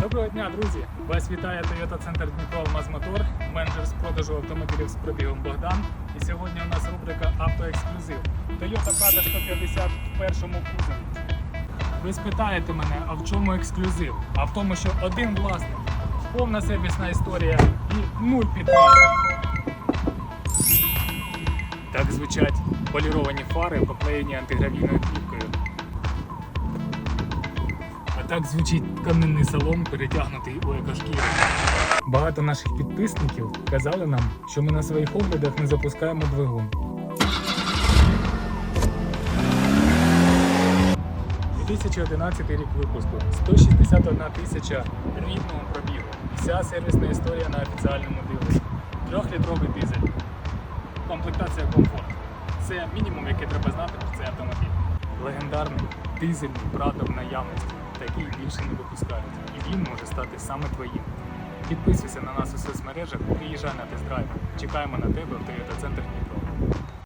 Доброго дня, друзі! Вас вітає Toyota Центр Дніпро Алмазмотор, менеджер з продажу автомобілів з пробігом Богдан. І сьогодні у нас рубрика Автоексклюзив. Toyota Prado 150 в першому кузові. Ви спитаєте мене, а в чому ексклюзив? А в тому, що один власник, повна сервісна історія і нуль підкрасок. Так звучать поліровані фари, поклеєні антигравійною плівкою. Так звучить тканинний салон, перетягнутий у екошкіру. Багато наших підписників казали нам, що ми на своїх оглядах не запускаємо двигун. 2011 рік випуску, 161 тисяча рідного пробігу. Вся сервісна історія на офіціальному дилері. Трьохлітровий дизель. Комплектація комфорт. Це мінімум, який треба знати про цей автомобіль. Легендарний дизельний Prado в наявності. Такий більше не випускають. І він може стати саме твоїм. Підписуйся на нас у соцмережах, приїжджай на тест-драйв. Чекаємо на тебе в Toyota Центр Дніпро.